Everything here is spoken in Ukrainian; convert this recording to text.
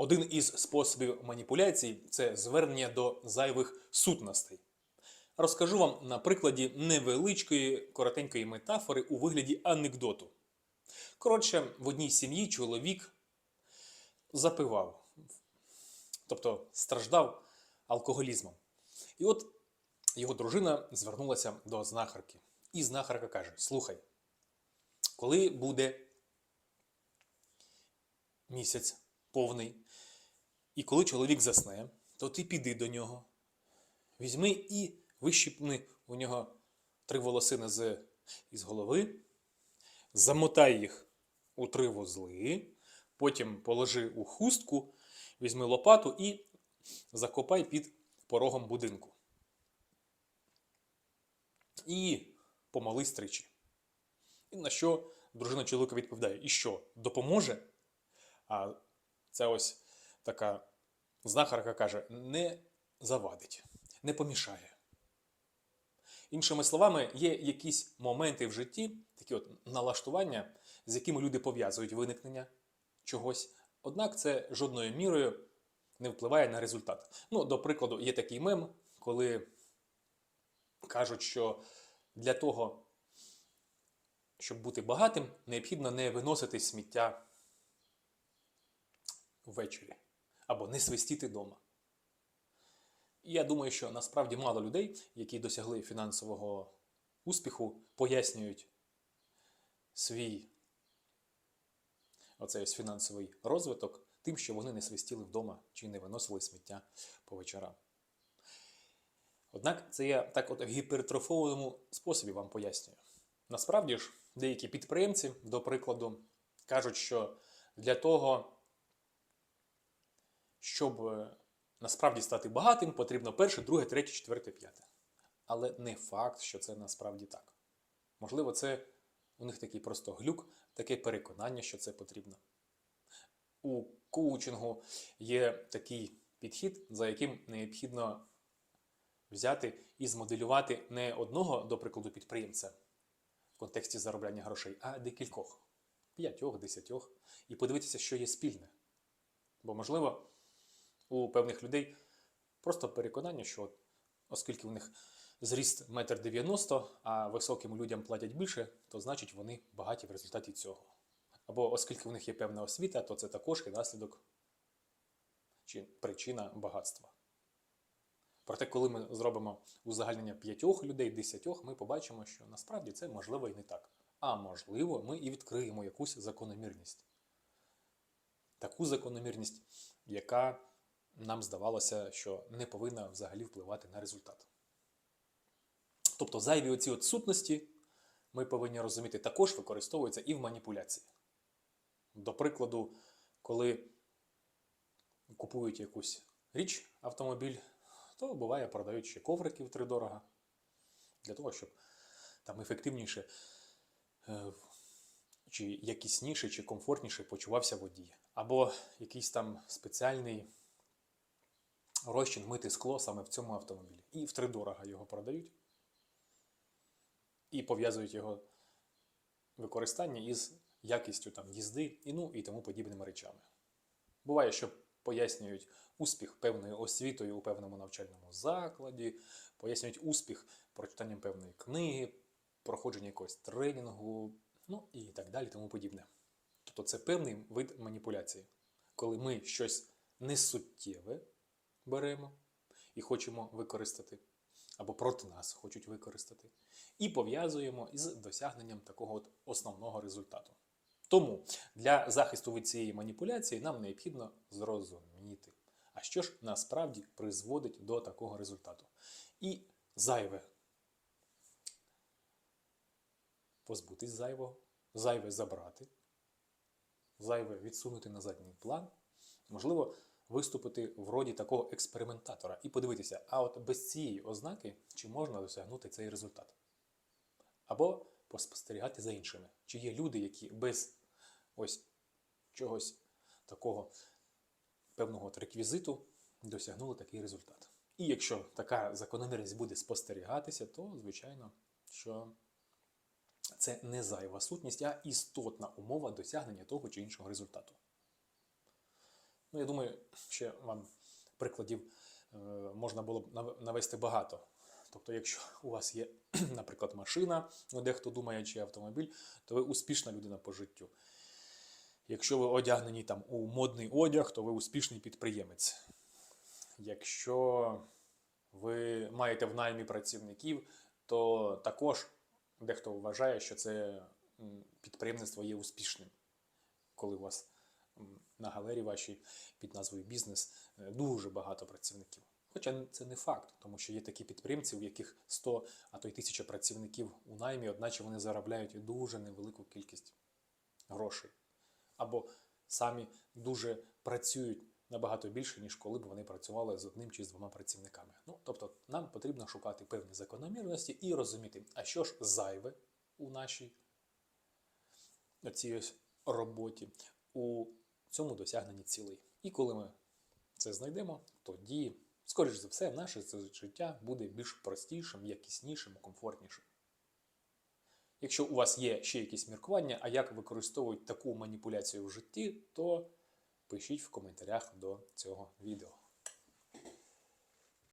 Один із способів маніпуляцій це звернення до зайвих сутностей. Розкажу вам на прикладі невеличкої коротенької метафори у вигляді анекдоту. Коротше, в одній сім'ї чоловік запивав, тобто страждав алкоголізмом. І от його дружина звернулася до знахарки. І знахарка каже: Слухай, коли буде місяць повний, і коли чоловік засне, то ти піди до нього, візьми і вищипни у нього три волосини з, із голови, замотай їх у три вузли, потім положи у хустку, візьми лопату і закопай під порогом будинку. І помолись тричі. І на що дружина чоловіка відповідає: І що, допоможе? А ця ось така знахарка каже: не завадить, не помішає. Іншими словами, є якісь моменти в житті, такі от налаштування, з якими люди пов'язують виникнення чогось. Однак це жодною мірою не впливає на результат. Ну, до прикладу, є такий мем, коли кажуть, що для того, щоб бути багатим, необхідно не виносити сміття ввечері або не свистіти вдома. Я думаю, що насправді мало людей, які досягли фінансового успіху, пояснюють свій оцей ось фінансовий розвиток тим, що вони не свистіли вдома чи не виносили сміття по вечорам. Однак це я так от в гіпертрофованому способі вам пояснюю. Насправді ж, деякі підприємці, до прикладу, кажуть, що для того, щоб е, насправді стати багатим, потрібно перше, друге, третє, четверте, п'яте. Але не факт, що це насправді так. Можливо, це у них такий просто глюк, таке переконання, що це потрібно. У коучингу є такий підхід, за яким необхідно взяти і змоделювати не одного, до прикладу, підприємця в контексті заробляння грошей, а декількох, п'ятьох, десятьох, і подивитися, що є спільне. Бо, можливо, у певних людей просто переконання, що оскільки у них зріст 1,90 м, а високим людям платять більше, то значить вони багаті в результаті цього. Або оскільки в них є певна освіта, то це також і наслідок чи причина багатства. Проте, коли ми зробимо узагальнення п'ятьох людей, десятьох, ми побачимо, що насправді це можливо і не так. А можливо, ми і відкриємо якусь закономірність. Таку закономірність, яка нам здавалося, що не повинна взагалі впливати на результат. Тобто зайві оці от сутності, ми повинні розуміти, також використовуються і в маніпуляції. До прикладу, коли купують якусь річ, автомобіль, то буває продають ще коврики втридорога, для того, щоб там ефективніше, е, чи якісніше, чи комфортніше почувався водій. Або якийсь там спеціальний розчин мити скло саме в цьому автомобілі. І втридорога його продають. І пов'язують його використання із якістю там, їзди і, ну, і тому подібними речами. Буває, що пояснюють успіх певною освітою у певному навчальному закладі, пояснюють успіх прочитанням певної книги, проходження якогось тренінгу, ну і так далі, тому подібне. Тобто це певний вид маніпуляції, коли ми щось несуттєве беремо і хочемо використати, або проти нас хочуть використати, і пов'язуємо із досягненням такого от основного результату. Тому для захисту від цієї маніпуляції нам необхідно зрозуміти, а що ж насправді призводить до такого результату. І зайве позбутись зайвого, зайве забрати, зайве відсунути на задній план, можливо, виступити в роді такого експериментатора і подивитися, а от без цієї ознаки чи можна досягнути цей результат. Або поспостерігати за іншими. Чи є люди, які без ось чогось такого певного реквізиту досягнули такий результат. І якщо така закономірність буде спостерігатися, то, звичайно, що це не зайва сутність, а істотна умова досягнення того чи іншого результату. Ну, я думаю, ще вам прикладів е, можна було б навести багато. Тобто, якщо у вас є, наприклад, машина, ну, дехто думає, чи автомобіль, то ви успішна людина по життю. Якщо ви одягнені там у модний одяг, то ви успішний підприємець. Якщо ви маєте в наймі працівників, то також дехто вважає, що це підприємництво є успішним, коли у вас на галері вашій під назвою бізнес е, дуже багато працівників. Хоча це не факт, тому що є такі підприємці, у яких 100, а то й 1000 працівників у наймі, одначе вони заробляють дуже невелику кількість грошей. Або самі дуже працюють набагато більше, ніж коли б вони працювали з одним чи з двома працівниками. Ну, тобто, нам потрібно шукати певні закономірності і розуміти, а що ж зайве у нашій цій роботі, у цьому досягненні цілей. І коли ми це знайдемо, тоді, скоріш за все, наше це життя буде більш простішим, якіснішим, комфортнішим. Якщо у вас є ще якісь міркування, а як використовують таку маніпуляцію в житті, то пишіть в коментарях до цього відео.